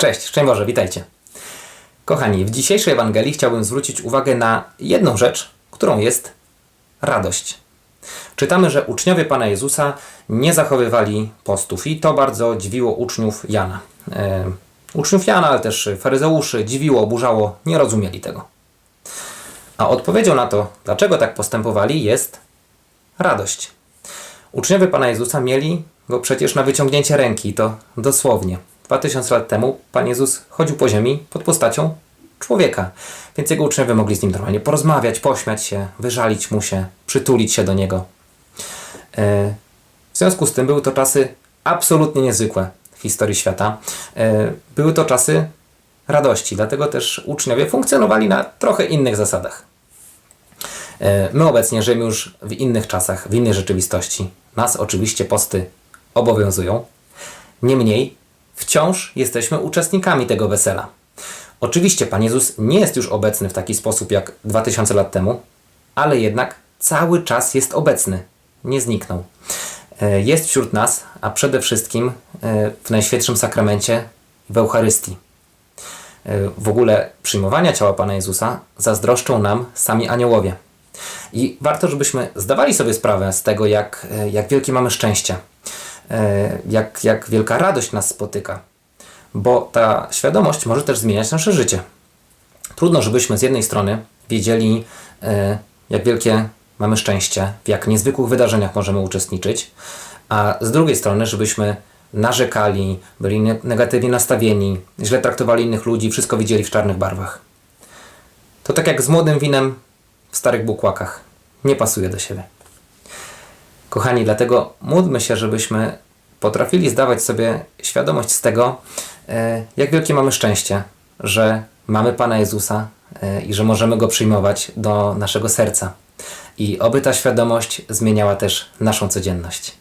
Cześć, szczęść Boże, witajcie. Kochani, w dzisiejszej Ewangelii chciałbym zwrócić uwagę na jedną rzecz, którą jest radość. Czytamy, że uczniowie Pana Jezusa nie zachowywali postów i to bardzo dziwiło uczniów Jana. E, uczniów Jana, ale też faryzeuszy, dziwiło, oburzało, nie rozumieli tego. A odpowiedzią na to, dlaczego tak postępowali, jest radość. Uczniowie Pana Jezusa mieli go przecież na wyciągnięcie ręki, to dosłownie. 2000 lat temu Pan Jezus chodził po ziemi pod postacią człowieka, więc jego uczniowie mogli z nim normalnie porozmawiać, pośmiać się, wyżalić mu się, przytulić się do niego. E, W związku z tym były to czasy absolutnie niezwykłe w historii świata. E, Były to czasy radości, dlatego też uczniowie funkcjonowali na trochę innych zasadach. E, My obecnie żyjemy już w innych czasach, w innej rzeczywistości. Nas oczywiście posty obowiązują. Niemniej wciąż jesteśmy uczestnikami tego wesela. Oczywiście Pan Jezus nie jest już obecny w taki sposób jak 2000 lat temu, ale jednak cały czas jest obecny. Nie zniknął. E, Jest wśród nas, a przede wszystkim e, w Najświętszym Sakramencie w Eucharystii. E, W ogóle przyjmowania ciała Pana Jezusa zazdroszczą nam sami aniołowie. I warto, żebyśmy zdawali sobie sprawę z tego, jak, jak wielkie mamy szczęście, jak, jak wielka radość nas spotyka, bo ta świadomość może też zmieniać nasze życie. Trudno, żebyśmy z jednej strony wiedzieli, e, jak wielkie mamy szczęście, w jak niezwykłych wydarzeniach możemy uczestniczyć, a z drugiej strony, żebyśmy narzekali, byli ne- negatywnie nastawieni, źle traktowali innych ludzi, wszystko widzieli w czarnych barwach. To tak jak z młodym winem w starych bukłakach. Nie pasuje do siebie. Kochani, dlatego módlmy się, żebyśmy potrafili zdawać sobie świadomość z tego, e, jak wielkie mamy szczęście, że mamy Pana Jezusa e, i że możemy Go przyjmować do naszego serca. I oby ta świadomość zmieniała też naszą codzienność.